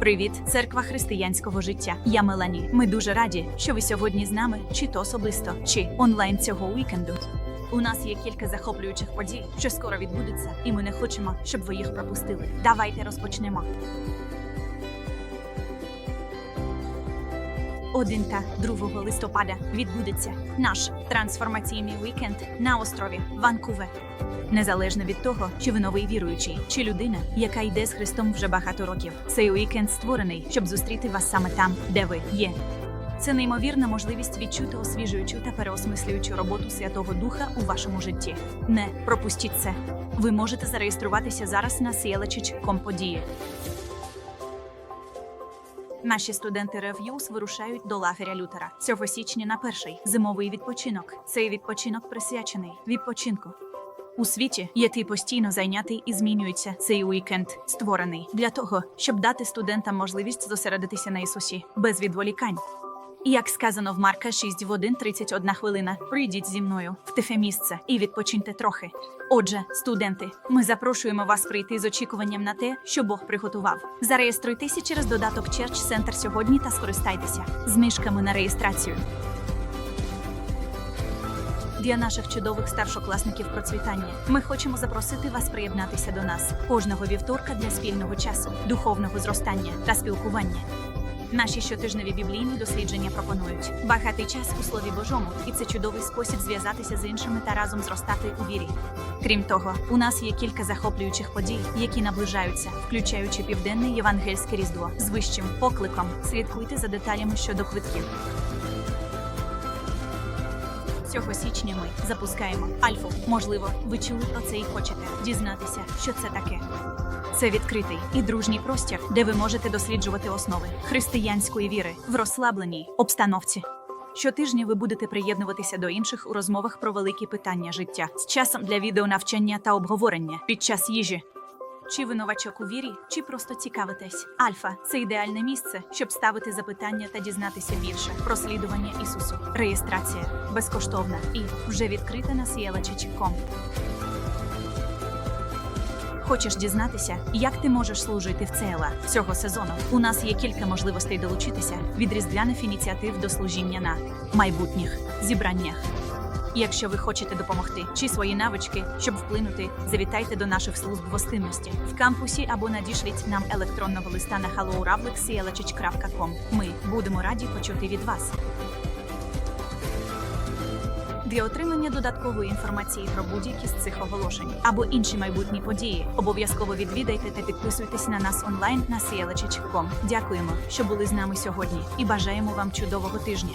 Привіт, церква християнського життя. Я Мелані. Ми дуже раді, що ви сьогодні з нами, чи то особисто, чи онлайн цього вікенду. У нас є кілька захоплюючих подій, що скоро відбудуться, і ми не хочемо, щоб ви їх пропустили. Давайте розпочнемо. 1 та 2 листопада відбудеться наш трансформаційний вікенд на острові Ванкувер. Незалежно від того, чи ви новий віруючий, чи людина, яка йде з Христом вже багато років, цей уікенд створений, щоб зустріти вас саме там, де ви є. Це неймовірна можливість відчути освіжуючу та переосмислюючу роботу Святого Духа у вашому житті. Не пропустіть це. Ви можете зареєструватися зараз на CLHH.com події. Наші студенти Рев'юс вирушають до лагеря Лютера цього січня на перший зимовий відпочинок. Цей відпочинок присвячений відпочинку. У світі, який постійно зайнятий і змінюється, цей уікенд створений для того, щоб дати студентам можливість зосередитися на Ісусі без відволікань. Як сказано в Марка 6 в 1 31 хвилина, прийдіть зі мною в тихе місце і відпочиньте трохи. Отже, студенти, ми запрошуємо вас прийти з очікуванням на те, що Бог приготував. Зареєструйтеся через додаток Church Center сьогодні та скористайтеся знижками на реєстрацію. Для наших чудових старшокласників процвітання ми хочемо запросити вас приєднатися до нас кожного вівторка для спільного часу, духовного зростання та спілкування. Наші щотижневі біблійні дослідження пропонують багатий час у Слові Божому, і це чудовий спосіб зв'язатися з іншими та разом зростати у вірі. Крім того, у нас є кілька захоплюючих подій, які наближаються, включаючи південне євангельське різдво з вищим покликом. Слідкуйте за деталями щодо квитків. Цього січня ми запускаємо альфу. Можливо, ви чули про це і хочете дізнатися, що це таке. Це відкритий і дружній простір, де ви можете досліджувати основи християнської віри в розслабленій обстановці. Щотижня ви будете приєднуватися до інших у розмовах про великі питання життя з часом для відеонавчання та обговорення під час їжі. Чи ви новачок у вірі, чи просто цікавитесь? Альфа це ідеальне місце, щоб ставити запитання та дізнатися більше про слідування Ісусу. Реєстрація безкоштовна і вже відкрита на CLHH.com. Хочеш дізнатися, як ти можеш служити в ЦЕЛА цього сезону? У нас є кілька можливостей долучитися від різдвяних ініціатив до служіння на майбутніх зібраннях. Якщо ви хочете допомогти чи свої навички, щоб вплинути, завітайте до наших служб гостинності в кампусі або надішліть нам електронного листа на hallowravlix.com. Ми будемо раді почути від вас. Для отримання додаткової інформації про будь-які з цих оголошень або інші майбутні події обов'язково відвідайте та підписуйтесь на нас онлайн на CLHH.com. Дякуємо, що були з нами сьогодні, і бажаємо вам чудового тижня.